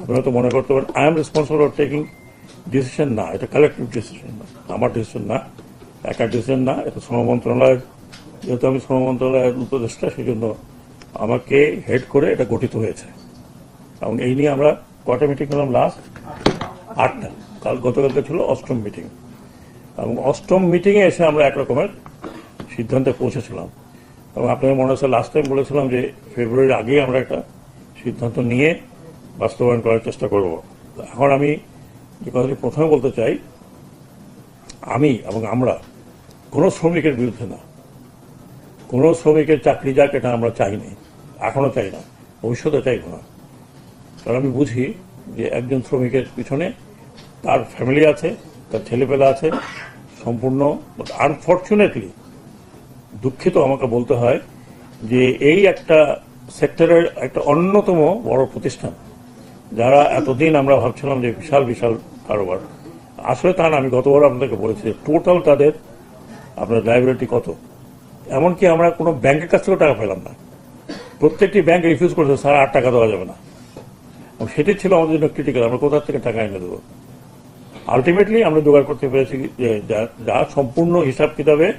আপনারা তো মনে করতে পারেন I am responsible for taking decision না, এটা কালেকটিভ ডিসিশন না, আমার ডিসিশন না, একা ডিসিশন না, এটা শ্রম মন্ত্রণালয়ের, যেহেতু আমি শ্রম মন্ত্রণালয়ের উপদেষ্টা সেই জন্য আমাকে হেড করে এটা গঠিত হয়েছে। এবং এই নিয়ে আমরা কটা মিটিং করলাম লাস্ট আটটা। কাল গতকালকে ছিল অষ্টম মিটিং এবং অষ্টম মিটিংয়ে এসে আমরা এক রকমের সিদ্ধান্তে পৌঁছেছিলাম। এবং আপনাদের মনে হচ্ছে লাস্ট টাইম বলেছিলাম যে ফেব্রুয়ারির আগেই আমরা একটা সিদ্ধান্ত নিয়ে বাস্তবায়ন করার চেষ্টা করব। এখন আমি যে কথাটি প্রথমে বলতে চাই, আমি এবং আমরা কোনো শ্রমিকের বিরুদ্ধে না। কোনো শ্রমিকের চাকরি যাক এটা আমরা চাইনি এখনও চাই না, ভবিষ্যতে চাইব না। কারণ আমি বুঝি যে একজন শ্রমিকের পিছনে তার ফ্যামিলি আছে, তার ছেলেপেলা আছে, সম্পূর্ণ আনফর্চুনেটলি দুঃখিত আমাকে বলতে হয় যে এই একটা সেক্টরের একটা অন্যতম বড় প্রতিষ্ঠান। যারা এতদিন আমরা ভাবছিলাম যে বিশাল বিশাল কারোবার, আসলে তা না, আমি গতবার আপনাদেরকে বলেছি টোটাল তাদের আপনার লাইব্রেরিটি কত? এমনকি আমরা কোনো ব্যাংকের কাছ থেকেও টাকা পেলাম না। প্রত্যেকটি ব্যাংক রিফিউজ করেছে, স্যার, আর টাকা দেওয়া যাবে না। সেটি ছিল আমাদের জন্য ক্রিটিক্যাল আমরা কোথা থেকে টাকা এনে দেবো? আলটিমেটলি আমরা জোগাড় করতে পেরেছি যা- যা সম্পূর্ণ হিসাব কিতাবে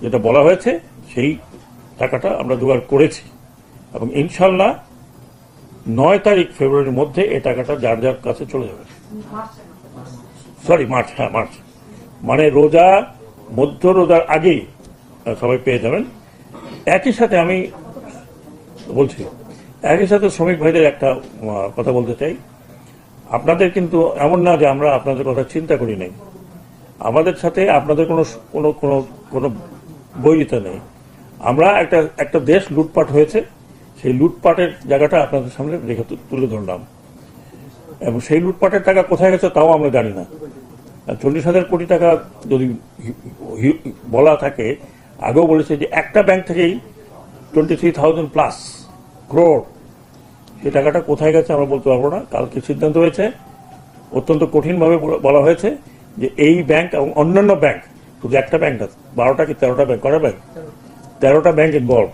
যেটা বলা হয়েছে, সেই টাকাটা আমরা জোগাড় করেছি। এবং ইনশাল্লাহ নয় তারিখ ফেব্রুয়ারির মধ্যে এ টাকাটা যার যার কাছে চলে যাবে। সরি মার্চ হ্যাঁ মার্চ মানে রোজা, মধ্য রোজার আগেই সবাই পেয়ে যাবেন। একই সাথে আমি বলছি, একই সাথে শ্রমিক ভাইদের একটা কথা বলতে চাই। আপনাদের কিন্তু এমন না যে আমরা আপনাদের কথা চিন্তা করি নাই। আমাদের সাথে আপনাদের কোনো কোনো কোনো কোনো বৈরিতা নেই। আমরা একটা একটা দেশ লুটপাট হয়েছে। সেই লুটপাটের জায়গাটা আপনাদের সামনে রেখে তুলে ধরলাম। এবং সেই লুটপাটের টাকা কোথায় গেছে তাও আমরা জানি না। চল্লিশ হাজার কোটি টাকা যদি বলা থাকে, আগেও বলেছে যে একটা ব্যাংক থেকেই twenty three thousand plus crore সেই টাকাটা কোথায় গেছে আমরা বলতে পারব না। কালকে সিদ্ধান্ত হয়েছে, অত্যন্ত কঠিনভাবে বলা হয়েছে যে এই ব্যাংক এবং অন্যান্য ব্যাংক, শুধু একটা ব্যাংক না, বারোটা কি তেরোটা ব্যাংক, কটা ব্যাংক? তেরোটা ব্যাংক ইনভলভ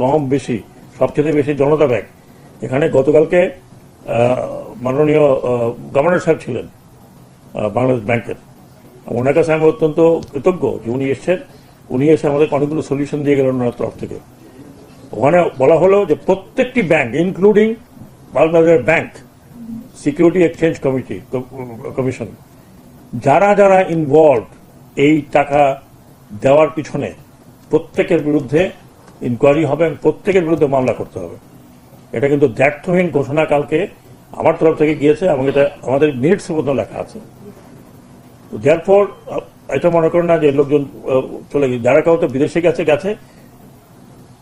কম বেশি। সবচেয়ে বেশি জনতা ব্যাংক। এখানে গতকালকে মাননীয় গভর্নর সাহেব ছিলেন বাংলাদেশ ব্যাংকের। ওনার কাছে আমি অত্যন্ত কৃতজ্ঞ যে উনি এসছেন। উনি এসে আমাদের অনেকগুলো সলিউশন দিয়ে গেলেন ওনার তরফ থেকে। ওখানে বলা হলো যে প্রত্যেকটি bank including Bangladesh bank security exchange committee commission যারা যারা ইনভলভ এই টাকা দেওয়ার পিছনে প্রত্যেকের বিরুদ্ধে ইনকোয়ারি হবে এবং প্রত্যেকের বিরুদ্ধে মামলা করতে হবে। এটা কিন্তু দ্ব্যর্থহীন ঘোষণা কালকে আমার তরফ থেকে গিয়েছে এবং এটা আমাদের মিনিটসের মতো লেখা আছে। দেয়ারপর এটা মনে করেন না যে লোকজন চলে গেছে যারা কাউকে বিদেশে গেছে গেছে।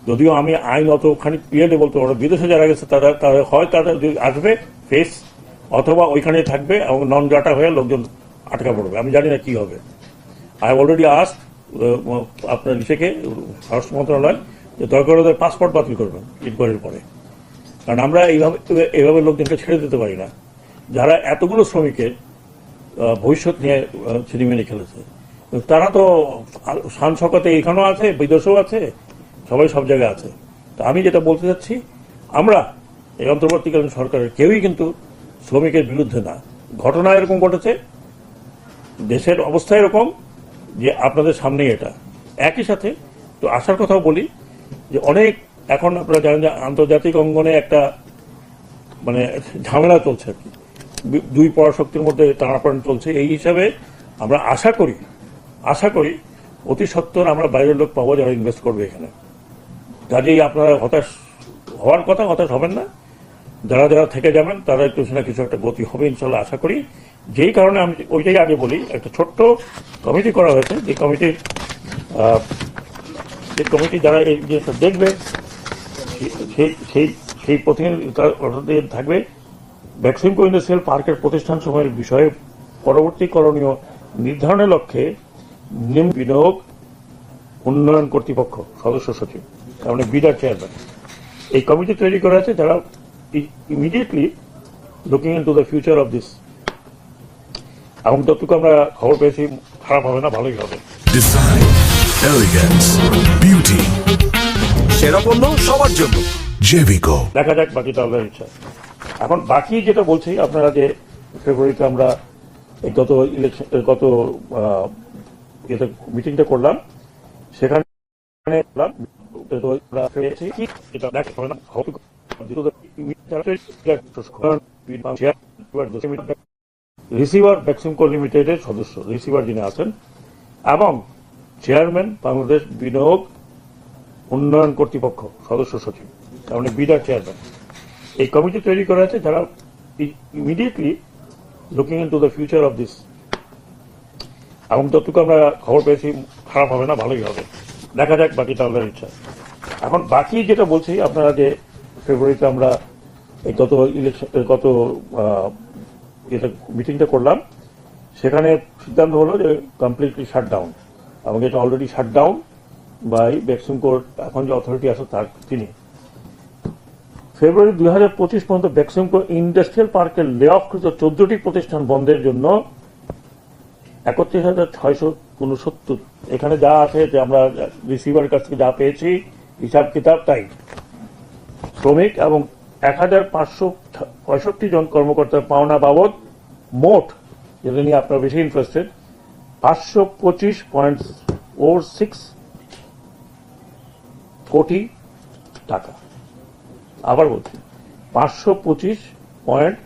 যদিও আমি আইন অত ওখানে পিরিয়ডে বলতে পারব বিদেশে যারা গেছে, তারা তারা হয়, তারা আসবে ফেস অথবা ওইখানে থাকবে এবং নন ডাটা হয়ে লোকজন আটকা পড়বে। আমি জানি না কি হবে। আই অলরেডি আস্ট আপনার ইসেকে স্বরাষ্ট্র মন্ত্রণালয় যে দরকার ওদের পাসপোর্ট বাতিল করবেন ইনকোয়ারির পরে। কারণ আমরা এইভাবে এইভাবে লোকজনকে ছেড়ে দিতে পারি না। যারা এতগুলো শ্রমিকের ভবিষ্যৎ নিয়ে ছিনিমিনি খেলেছে। তারা তো শান শকতে এখানেও আছে, বিদেশেও আছে, সবাই সব জায়গায় আছে। তো আমি যেটা বলতে চাচ্ছি, আমরা এই অন্তর্বর্তীকালীন সরকারের কেউই কিন্তু শ্রমিকের বিরুদ্ধে না। ঘটনা এরকম ঘটেছে, দেশের অবস্থা এরকম যে আপনাদের সামনেই এটা। একই সাথে, তো আসার কথাও বলি যে অনেক এখন আপনারা জানেন যে আন্তর্জাতিক অঙ্গনে একটা মানে ঝামেলা চলছে আর কি। দুই পরাশক্তির মধ্যে টানাপড়েন চলছে। এই হিসাবে আমরা আশা করি আশা করি অতি সত্বর আমরা বাইরের লোক পাবো যারা ইনভেস্ট করবে এখানে। কাজেই আপনারা হতাশ হওয়ার কথা, হতাশ হবেন না। যারা যারা থেকে যাবেন, তারা কিছু না কিছু একটা গতি হবে ইনশাল্লাহ, আশা করি। যেই কারণে আমি ওইটাই আগে বলি, একটা ছোট্ট কমিটি করা হয়েছে। যে কমিটির যে কমিটি যারা এই জিনিসটা দেখবে সেই সেই সেই প্রতিনিধি থাকবে। ভ্যাকসিনকো ইন্ডাস্ট্রিয়াল পার্কের প্রতিষ্ঠান সময়ের বিষয়ে পরবর্তী করণীয় নির্ধারণের লক্ষ্যে নিম বিনিয়োগ উন্নয়ন কর্তৃপক্ষ, সদস্য সচিব, তার মানে বিডার চেয়ারম্যান। এই কমিটি তৈরি করা আছে যারা immediately looking in to the future of this এবং যতটুকু আমরা খবর পেয়েছি, খারাপ হবে না, ভালোই হবে। Elegance, beauty, সেরা পণ্য সবার জন্য। Jevico. দেখা যাক বাকিটা আল্লাহর ইচ্ছা। এখন বাকি যেটা বলছি আপনারা যে ফেব্রুয়ারিতে আমরা গত ইলেকশন গত ইয়েতে মিটিংটা করলাম সেখানে রিসিভার ভ্যাকসিমকো লিমিটেডের সদস্য রিসিভার যিনি আছেন এবং চেয়ারম্যান, বাংলাদেশ বিনিয়োগ উন্নয়ন কর্তৃপক্ষ, সদস্য সচিব, তার মানে চেয়ারম্যান। এই কমিটি তৈরি করা আছে যারা immediately looking in to the future of this এবং যতটুকু আমরা খবর পেয়েছি, খারাপ হবে না, ভালোই হবে। দেখা যাক, বাকিটা আল্লাহর ইচ্ছা। এখন বাকি যেটা বলছি, আপনারা যে ফেব্রুয়ারিতে আমরা এই গত ইলেকশন গত যেটা মিটিংটা করলাম, সেখানে সিদ্ধান্ত হলো যে কমপ্লিটলি শাট ডাউন এবং এটা already shut down by vaccine court এখন যে অথরিটি আছে তার তিনি। ফেব্রুয়ারি দুই হাজার পঁচিশ পর্যন্ত ভ্যাকসিমকো ইন্ডাস্ট্রিয়াল পার্কের লে অফকৃত চোদ্দটি প্রতিষ্ঠান বন্ধের জন্য একত্রিশ হাজার ছয়শো উনসত্তর। এখানে যা আছে যে আমরা রিসিভার কাছ থেকে যা পেয়েছি, হিসাব, কিতাব, তাই। শ্রমিক এবং এক হাজার পাঁচশো পঁয়ষট্টি জন কর্মকর্তার পাওনা বাবদ মোট, যেটা নিয়ে আপনার বেশি ইন্টারেস্টেড পাঁচশো পঁচিশ পয়েন্ট ফোর সিক্স কোটি টাকা। আবার বলছি, পাঁচশো পঁচিশ পয়েন্ট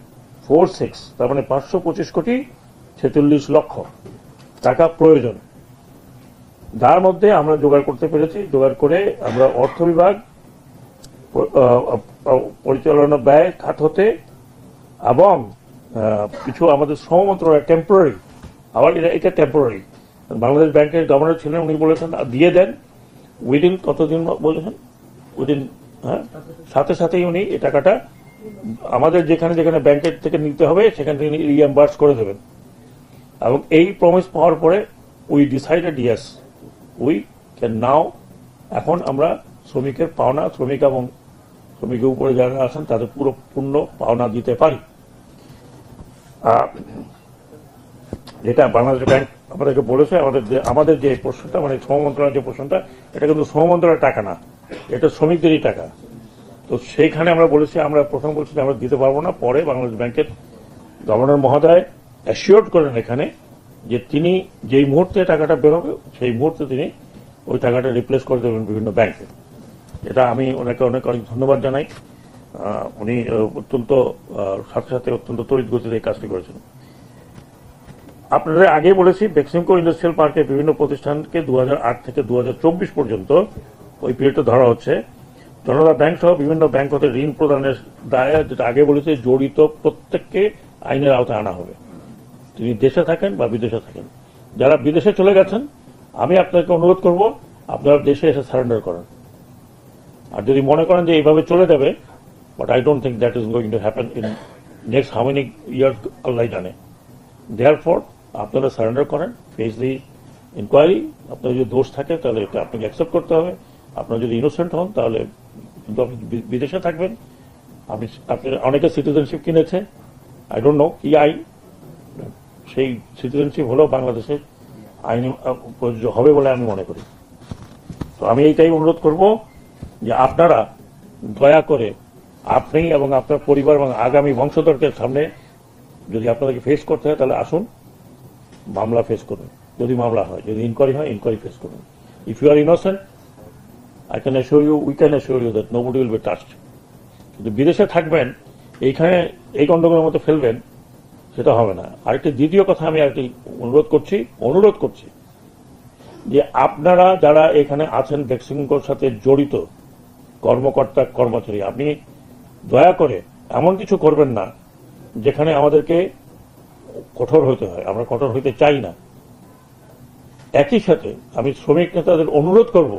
ফোর সিক্স, তার মানে পাঁচশো পঁচিশ কোটি ছেচল্লিশ লক্ষ টাকা প্রয়োজন। যার মধ্যে আমরা জোগাড় করতে পেরেছি, জোগাড় করে আমরা অর্থ বিভাগ পরিচালনা ব্যয় খাত হতে এবং কিছু আমাদের শ্রম মন্ত্রণালয় টেম্পোরারি আবার এটা এটা টেম্পোরারি বাংলাদেশ ব্যাংকের গভর্নর ছিলেন, উনি বলেছেন, "আর দিয়ে দেন। উইদিন কতদিন বলেছেন? উইদিন হ্যাঁ? সাথে সাথেই উনি এই টাকাটা, আমাদের যেখানে যেখানে ব্যাংকের থেকে নিতে হবে, সেখান থেকে রিএম্বার্স করে দেবেন। এবং এই প্রমিস পাওয়ার পরে we decided yes we can now এখন আমরা শ্রমিকের পাওনা, শ্রমিক এবং শ্রমিকের উপরে যারা আছেন, তাদের পুরো পূর্ণ পাওনা দিতে পারি। যেটা বাংলাদেশ ব্যাংক আমাদেরকে বলেছে, আমাদের যে আমাদের যে প্রশ্নটা মানে শ্রম মন্ত্রণালয়ের যে প্রশ্নটা, এটা কিন্তু শ্রম মন্ত্রণালয়ের টাকা না, এটা শ্রমিকদেরই টাকা। তো সেইখানে আমরা বলেছি, আমরা প্রথম বলছি যে আমরা দিতে পারব না, পরে বাংলাদেশ ব্যাংকের গভর্নর মহোদয় অ্যাসিওর করেন এখানে যে তিনি যেই মুহূর্তে টাকাটা বেরোবে সেই মুহূর্তে তিনি ওই টাকাটা রিপ্লেস করে দেবেন বিভিন্ন ব্যাংকে। এটা আমি ওনাকে অনেক অনেক ধন্যবাদ জানাই। উনি অত্যন্ত সাথে সাথে অত্যন্ত তড়িৎ গতিতে এই কাজটি করেছেন। আপনাদের আগে বলেছি বেক্সিমকো ইন্ডাস্ট্রিয়াল পার্কের বিভিন্ন প্রতিষ্ঠানকে দু হাজার আট থেকে দু হাজার চব্বিশ পর্যন্ত ওই পিরিয়ডটা ধরা হচ্ছে। জনতা ব্যাংক সহ বিভিন্ন ব্যাংক হতে ঋণ প্রদানের দায়ে, যেটা আগে বলেছে, জড়িত প্রত্যেককে আইনের আওতায় আনা হবে। তিনি দেশে থাকেন বা বিদেশে থাকেন। যারা বিদেশে চলে গেছেন, আমি আপনাকে অনুরোধ করব, আপনারা দেশে এসে সারেন্ডার করেন। আর যদি মনে করেন যে এইভাবে চলে যাবে but I don't think that is going to happen in next how many years Allah জানে। দেয়ার ফর আপনারা সারেন্ডার করেন ফেস দি ইনকোয়ারি আপনার যদি দোষ থাকে তাহলে এটা আপনাকে অ্যাকসেপ্ট করতে হবে। আপনার যদি ইনোসেন্ট হন তাহলে কিন্তু আপনি বিদেশে থাকবেন। আপনি আপনি অনেকে সিটিজেনশিপ কিনেছে। আই ডোন্ট নো কি আইন? সেই সিটিজেনশিপ হলেও বাংলাদেশে আইন প্রযোজ্য হবে বলে আমি মনে করি। তো আমি এইটাই অনুরোধ করব যে আপনারা দয়া করে আপনি এবং আপনার পরিবার এবং আগামী বংশধরদের সামনে যদি আপনাদেরকে ফেস করতে হয় তাহলে আসুন। মামলা ফেস করুন। যদি মামলা হয়, যদি ইনকোয়ারি হয় ইনকোয়ারি ফেস করুন। If you are innocent I can assure you we can assure you that nobody will be touched কিন্তু বিদেশে থাকবেন, এইখানে, এই গন্ডগোলের মতো ফেলবেন, সেটা হবে না। আরেকটি দ্বিতীয় কথা আমি আরেকটি অনুরোধ করছি অনুরোধ করছি যে আপনারা যারা এখানে আছেন ভ্যাকসিনকোর সাথে জড়িত, কর্মকর্তা, কর্মচারী, আপনি দয়া করে এমন কিছু করবেন না যেখানে আমাদেরকে কঠোর হতে হয়, আমরা কঠোর হইতে চাই না। একই সাথে আমি শ্রমিক নেতাদের অনুরোধ করব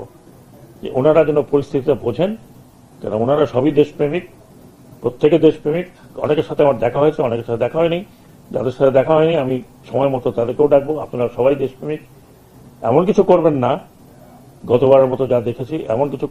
যে ওনারা যেন পরিস্থিতিটা বোঝেন, কেন ওনারা সবই দেশপ্রেমিক, প্রত্যেকে দেশপ্রেমিক। অনেকের সাথে আমার দেখা হয়েছে, অনেকের সাথে দেখা হয়নি। যাদের সাথে দেখা হয়নি, আমি সময় মতো তাদেরকেও ডাকবো, আপনারা সবাই দেশপ্রেমিক। এমন কিছু করবেন না। গতবারের মতো যা দেখেছি, এমন কিছু